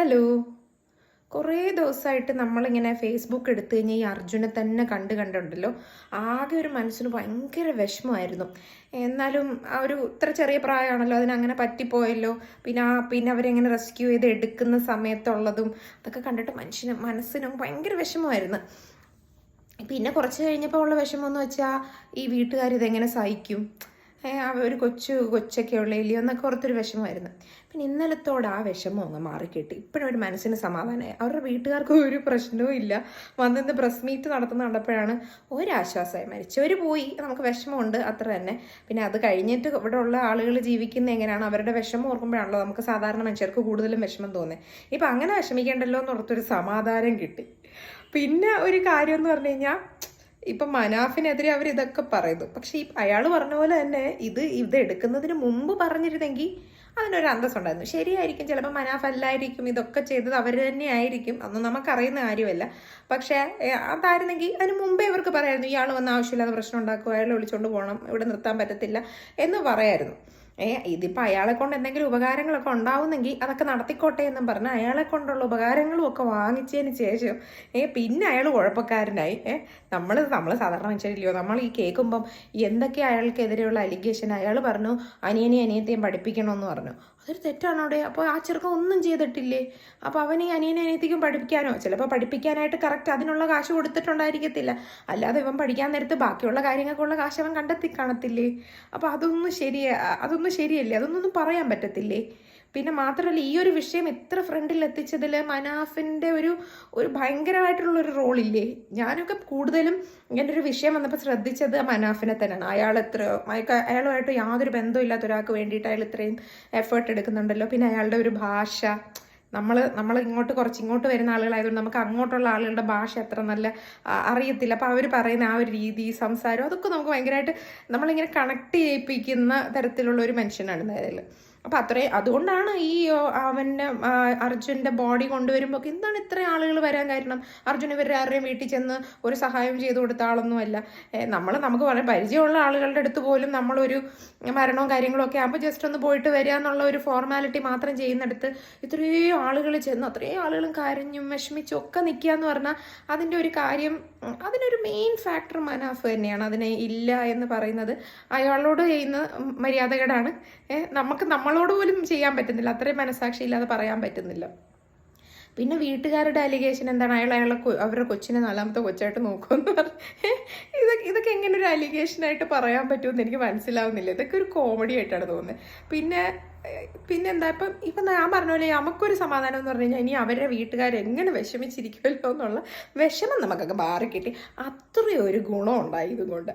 Hello. കുറേ ദിവസമായിട്ട് നമ്മളിങ്ങനെ ഫേസ്ബുക്ക് എടുത്തു കഴിഞ്ഞാൽ ഈ അർജുനെ തന്നെ കണ്ട് കണ്ടുണ്ടല്ലോ. ആകെ ഒരു മനസ്സിന് ഭയങ്കര വിഷമമായിരുന്നു. എന്നാലും ആ ഒരു ഇത്ര ചെറിയ പ്രായമാണല്ലോ അതിനങ്ങനെ പറ്റിപ്പോയല്ലോ. പിന്നെ ആ പിന്നെ അവരെങ്ങനെ റെസ്ക്യൂ ചെയ്ത് എടുക്കുന്ന സമയത്തുള്ളതും അതൊക്കെ കണ്ടിട്ട് മനുഷ്യന് മനസ്സിനും ഭയങ്കര വിഷമമായിരുന്നു. പിന്നെ കുറച്ച് കഴിഞ്ഞപ്പോൾ ഉള്ള വിഷമം എന്ന് വെച്ചാൽ ഈ വീട്ടുകാർ ഇതെങ്ങനെ സഹിക്കും? ഒരു കൊച്ചു കൊച്ചൊക്കെ ഉള്ള എന്നൊക്കെ ഓർത്തൊരു വിഷമമായിരുന്നു. പിന്നെ ഇന്നലത്തോട് ആ വിഷമം അങ്ങ് മാറിക്കിട്ടി. ഒരു മനസ്സിന് സമാധാനമായി. അവരുടെ വീട്ടുകാർക്ക് ഒരു പ്രശ്നവും ഇല്ല. വന്നിന്ന് പ്രസ് മീറ്റ് നടത്തുന്ന കണ്ടപ്പോഴാണ് ഒരാശ്വാസമായി മരിച്ചവർ പോയി. നമുക്ക് വിഷമമുണ്ട് അത്ര തന്നെ. പിന്നെ അത് കഴിഞ്ഞിട്ട് ഇവിടെ ഉള്ള ആളുകൾ ജീവിക്കുന്ന എങ്ങനെയാണ് അവരുടെ വിഷമം ഓർക്കുമ്പോഴാണല്ലോ നമുക്ക് സാധാരണ മനുഷ്യർക്ക് കൂടുതലും വിഷമം തോന്നുന്നത് ഇപ്പം അങ്ങനെ വിഷമിക്കേണ്ടല്ലോ എന്ന് ഓർത്തൊരു സമാധാനം കിട്ടി. പിന്നെ ഒരു കാര്യം എന്ന് പറഞ്ഞു കഴിഞ്ഞാൽ ഇപ്പം മനാഫിനെതിരെ അവർ ഇതൊക്കെ പറയുന്നു. പക്ഷെ അയാൾ പറഞ്ഞ പോലെ തന്നെ ഇത് ഇത് എടുക്കുന്നതിന് മുമ്പ് പറഞ്ഞിരുന്നെങ്കിൽ അതിനൊരു അന്തസ്സുണ്ടായിരുന്നു. ശരിയായിരിക്കും ചിലപ്പോൾ മനാഫ് അല്ലായിരിക്കും ഇതൊക്കെ ചെയ്തത് അവർ തന്നെ ആയിരിക്കും അതൊന്നും നമുക്കറിയുന്ന കാര്യമല്ല. പക്ഷേ അതായിരുന്നെങ്കിൽ അതിന് മുമ്പേ ഇവർക്ക് പറയായിരുന്നു ഇയാൾ വന്ന ആവശ്യമില്ലാതെ പ്രശ്നം ഉണ്ടാക്കും അയാളെ വിളിച്ചുകൊണ്ട് പോകണം ഇവിടെ നിർത്താൻ പറ്റത്തില്ല എന്ന് പറയായിരുന്നു. ഏ ഇതിപ്പോൾ അയാളെ കൊണ്ട് എന്തെങ്കിലും ഉപകാരങ്ങളൊക്കെ ഉണ്ടാവുന്നെങ്കിൽ അതൊക്കെ നടത്തിക്കോട്ടെ എന്നും പറഞ്ഞ് അയാളെ കൊണ്ടുള്ള ഉപകാരങ്ങളും ഒക്കെ വാങ്ങിച്ചതിന് ശേഷം ഏ പിന്നെ അയാൾ കുഴപ്പക്കാരനായി. ഏ നമ്മൾ നമ്മൾ സാധാരണ മനുഷ്യരില്ലയോ? നമ്മൾ ഈ കേൾക്കുമ്പം എന്തൊക്കെ അയാൾക്കെതിരെയുള്ള അലിഗേഷൻ? അയാൾ പറഞ്ഞു അനിയനെയും അനിയത്തെയും പഠിപ്പിക്കണമെന്ന് പറഞ്ഞു. അതൊരു തെറ്റാണ് അവിടെ. അപ്പോൾ ആ ചെറുക്കൻ ഒന്നും ചെയ്തിട്ടില്ലേ? അപ്പോൾ അവൻ ഈ അനിയനെ അനിയത്തിക്കും പഠിപ്പിക്കാനോ? ചിലപ്പോൾ പഠിപ്പിക്കാനായിട്ട് കറക്റ്റ് അതിനുള്ള കാശ് കൊടുത്തിട്ടുണ്ടായിരിക്കത്തില്ല. അല്ലാതെ ഇവൻ പഠിക്കാൻ നേരത്ത് ബാക്കിയുള്ള കാര്യങ്ങൾക്കുള്ള കാശ് അവൻ കണ്ടെത്തി കാണത്തില്ലേ? അപ്പോൾ അതൊന്നും ശരിയാ അതൊന്നും ശരിയല്ലേ? അതൊന്നും പറയാൻ പറ്റത്തില്ലേ? പിന്നെ മാത്രമല്ല ഈ ഒരു വിഷയം ഇത്ര ഫ്രണ്ടിൽ എത്തിച്ചതിൽ മനാഫിന്റെ ഒരു ഒരു ഭയങ്കരമായിട്ടുള്ള ഒരു റോളില്ലേ? ഞാനൊക്കെ കൂടുതലും ഇങ്ങനെ ഒരു വിഷയം വന്നപ്പോൾ ശ്രദ്ധിച്ചത് മനാഫിനെ തന്നെയാണ്. അയാൾ എത്ര അയാളുമായിട്ട് യാതൊരു ബന്ധമില്ലാത്ത ഒരാൾക്ക് വേണ്ടിയിട്ട് അയാൾ ഇത്രയും എഫേർട്ട് എടുക്കുന്നുണ്ടല്ലോ. പിന്നെ അയാളുടെ ഒരു ഭാഷ. നമ്മൾ നമ്മൾ ഇങ്ങോട്ട് കുറച്ച് ഇങ്ങോട്ട് വരുന്ന ആളുകളായതുകൊണ്ട് നമുക്ക് അങ്ങോട്ടുള്ള ആളുകളുടെ ഭാഷ അത്ര നല്ല അറിയത്തില്ല. അപ്പോൾ അവർ പറയുന്ന ആ ഒരു രീതി സംസാരം അതൊക്കെ നമുക്ക് ഭയങ്കരമായിട്ട് നമ്മളിങ്ങനെ കണക്ട് ചെയ്യിപ്പിക്കുന്ന തരത്തിലുള്ള ഒരു മനുഷ്യനാണ് നേരിൽ അപ്പം അത്രയും അതുകൊണ്ടാണ് ഈ അവന്റെ അർജുന്റെ ബോഡി കൊണ്ടുവരുമ്പോൾ എന്താണ് ഇത്ര ആളുകൾ വരാൻ കാരണം? അർജുൻ ഇവരുടെ ആരുടെയും വീട്ടിൽ ചെന്ന് ഒരു സഹായം ചെയ്തു കൊടുത്ത ആളൊന്നുമല്ല നമ്മൾ നമുക്ക് വളരെ പരിചയമുള്ള ആളുകളുടെ അടുത്ത് പോലും നമ്മളൊരു മരണവും കാര്യങ്ങളും ഒക്കെ ആകുമ്പോൾ ജസ്റ്റ് ഒന്ന് പോയിട്ട് വരിക എന്നുള്ള ഒരു ഫോർമാലിറ്റി മാത്രം ചെയ്യുന്നിടത്ത് ഇത്രയും ആളുകൾ ചെന്ന് അത്രയും ആളുകളും കരഞ്ഞും വിഷമിച്ചും ഒക്കെ നിൽക്കുക എന്ന് പറഞ്ഞാൽ അതിന്റെ ഒരു കാര്യം അതിനൊരു മെയിൻ ഫാക്ടർ മനാഫ് തന്നെയാണ്. അതിനെ ഇല്ല എന്ന് പറയുന്നത് അയാളോട് ചെയ്യുന്ന മര്യാദകേടാണ്. നമുക്ക് നമുക്ക് നമ്മളോട് പോലും ചെയ്യാൻ പറ്റുന്നില്ല. അത്രയും മനസാക്ഷി ഇല്ലാതെ പറയാൻ പറ്റുന്നില്ല. പിന്നെ വീട്ടുകാരുടെ അലിഗേഷൻ എന്താണ്? അയാൾ അയാളെ അവരുടെ കൊച്ചിനെ നാലാമത്തെ കൊച്ചായിട്ട് നോക്കുമെന്ന് പറഞ്ഞ്. ഇതൊക്കെ ഇതൊക്കെ എങ്ങനെ ഒരു അലിഗേഷനായിട്ട് പറയാൻ പറ്റുമെന്ന് എനിക്ക് മനസ്സിലാവുന്നില്ല. ഇതൊക്കെ ഒരു കോമഡി ആയിട്ടാണ് തോന്നുന്നത്. പിന്നെ പിന്നെന്താ ഇപ്പം ഇപ്പം ഞാൻ പറഞ്ഞ പോലെ നമുക്കൊരു സമാധാനം എന്ന് പറഞ്ഞു കഴിഞ്ഞാൽ ഇനി അവരുടെ വീട്ടുകാർ എങ്ങനെ വിഷമിച്ചിരിക്കുമല്ലോ എന്നുള്ള വിഷമം നമുക്കൊക്കെ മാറി കിട്ടി അത്രയും ഒരു ഗുണം ഉണ്ടായി ഇതുകൊണ്ട്